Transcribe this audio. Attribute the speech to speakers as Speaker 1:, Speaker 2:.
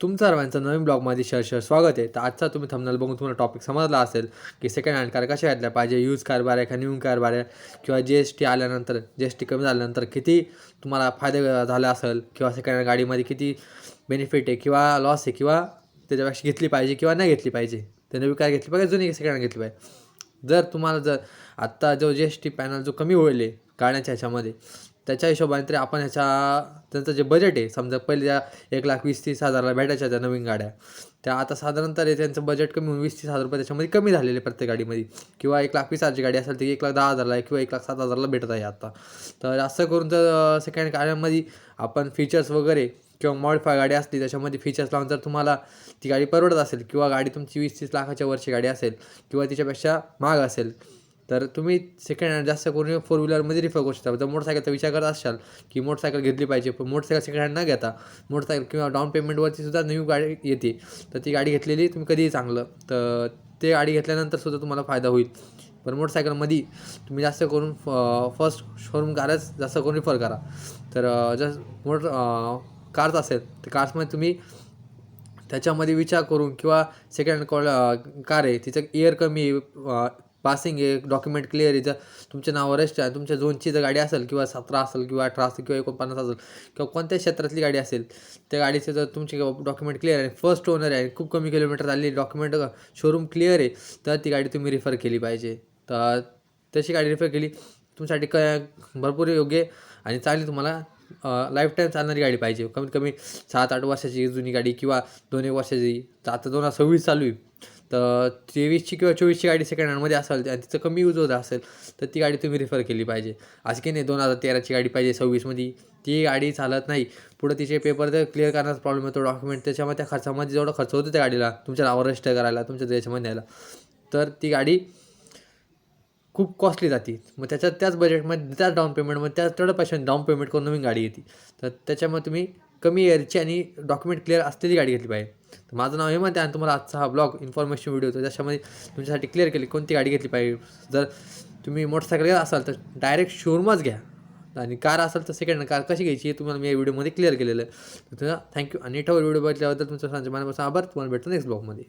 Speaker 1: तुमचं सर्वांचं नवीन ब्लॉगमध्ये शहर स्वागत आहे. तर आजचा तुम्ही थंबनेल बघून तुम्हाला टॉपिक समजला असेल की सेकंड हँड कार कशा घेतल्या पाहिजे यूज कारभार आहे का न्यू कारभार आहे किंवा जी एस टी आल्यानंतर जी एस टी कमी झाल्यानंतर किती तुम्हाला फायदे झाला असेल किंवा सेकंड हँड गाडीमध्ये किती बेनिफिट आहे किंवा लॉस आहे किंवा त्याच्यापेक्षा घेतली पाहिजे किंवा नाही घेतली पाहिजे. तर नवी कार घेतली पाहिजे जुनी सेकंड हँड घेतली पाहिजे. जर तुम्हाला जर आत्ता जो जी एस टी पॅनल जो कमी होईल गाण्याच्या ह्याच्यामध्ये. त्याच्या हिशोबाने तरी आपण ह्याच्या त्यांचं जे बजेट आहे समजा पहिले ज्या एक लाख वीस तीस हजारला भेटायच्या त्या नवीन गाड्या. त्या आता साधारणतः त्यांचं बजेट कमी होऊन वीस तीस हजार रुपये त्याच्यामध्ये कमी झालेले प्रत्येक गाडीमध्ये. किंवा एक लाख वीस हजारची गाडी असेल ती एक लाख दहा हजारला आहे किंवा एक लाख सात हजारला भेटत आहे आता. तर असं करून जर सेकंड गाड्यांमध्ये आपण फीचर्स वगैरे किंवा मॉडिफाय गाडी असली त्याच्यामध्ये फीचर्स लावून जर तुम्हाला ती गाडी परवडत असेल किंवा गाडी तुमची वीस तीस लाखाच्या वरची गाडी असेल किंवा तिच्यापेक्षा महाग असेल तर तुम्ही सेकंड हँड जास्त करून फोर व्हीलरमध्ये रिफर करू शकता. जर मोटरसायकलचा विचार करत असाल की मोटरसायकल घेतली पाहिजे पण मोटरसायकल सेकंड हँड न घेता मोटरसायकल किंवा डाऊन पेमेंटवरती सुद्धा न्यू गाडी येते. तर ती गाडी घेतलेली तुम्ही कधीही चांगलं. तर ते गाडी घेतल्यानंतर सुद्धा तुम्हाला फायदा होईल. पण मोटरसायकलमध्ये तुम्ही जास्त करून फ फर्स्ट शोरूम कारच जास्त करून रिफर करा. तर जस मोटर कार्स असेल तर कार्समध्ये तुम्ही त्याच्यामध्ये विचार करून किंवा सेकंड हँड कॉल कार आहे तिचं एअर कमी आहे पासिंग आहे डॉक्युमेंट क्लिअर आहे जर तुमच्या नावावर रजिस्टर आहे तुमच्या झोनची जर गाडी असेल किंवा सतरा असेल किंवा अठरा असेल किंवा एकोणपन्नास असेल किंवा कोणत्या क्षेत्रातली गाडी असेल त्या गाडीचे जर तुमची डॉक्युमेंट क्लिअर आहे फर्स्ट ओनर आहे खूप कमी किलोमीटर आलेली डॉक्युमेंट शोरूम क्लिअर आहे तर ती गाडी तुम्ही रिफर केली पाहिजे. तर तशी गाडी रिफर केली तुमच्यासाठी क भरपूर योग्य आणि चांगली तुम्हाला लाईफ टाईम चालणारी गाडी पाहिजे. कमीत कमी सात आठ वर्षाची जुनी गाडी किंवा दोन एक वर्षाची आता दोन हजार सव्वीस चालू आहे. तर तेवीसची किंवा चोवीसची गाडी सेकंड हँडमध्ये असेल आणि तिचं कमी यूज होत असेल तर ती गाडी तुम्ही रिफर केली पाहिजे. असं की नाही दोन हजार तेराची गाडी पाहिजे सव्वीसमध्ये ती गाडी चालत नाही. पुढं तिचे पेपर जर क्लिअर करण्याचा प्रॉब्लेम येतो डॉक्युमेंट त्याच्यामध्ये त्या खर्चामध्ये जेवढा खर्च होतो त्या गाडीला तुमच्या नावावर रजिस्टर करायला तुमच्या देशामध्ये न्यायला. तर ती गाडी खूप कॉस्टली जाते. मग त्याच्यात त्याच बजेटमध्ये त्याच डाऊन पेमेंटमध्ये त्याच तेवढं पैशाने डाऊन पेमेंट करून नवीन गाडी येते. तर त्याच्यामुळे तुम्ही कमी एअरची आणि डॉक्युमेंट क्लिअर असलेली गाडी घेतली पाहिजे. तर माझं नाव हेमंत आहे आणि तुम्हाला आजचा हा ब्लॉग इन्फॉर्मेशन व्हिडिओ होतो त्याच्यामध्ये तुमच्यासाठी क्लिअर केली कोणती गाडी घेतली पाहिजे. जर तुम्ही मोटरसायकल घेत असाल तर डायरेक्ट शोरूमच घ्या. आणि कार असेल तर सेकंड कार कशी घ्यायची हे तुम्हाला मी या व्हिडिओमध्ये क्लिअर केलेलं आहे. तर थँक्यू आणि ठेवर व्हिडिओ बघितल्याबद्दल तुमचं सांगतो मनापासून आभार. तुम्हाला भेटतो नेक्स्ट ब्लॉगमध्ये